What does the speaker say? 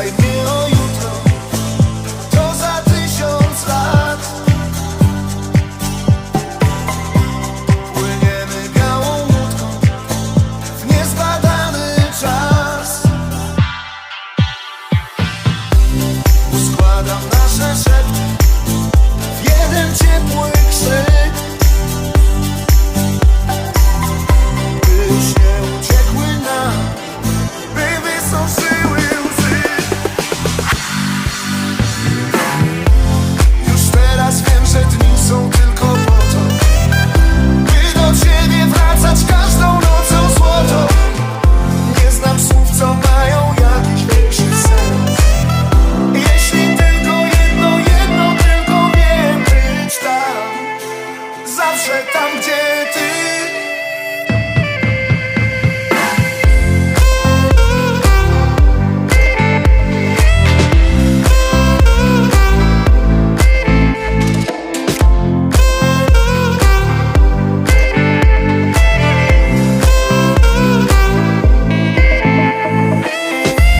pytaj mnie o jutro, to za tysiąc lat. Płyniemy białą łódką w niezbadany czas. Uskładam nasze szepty w jeden ciepły krzyk. By zawsze tam, gdzie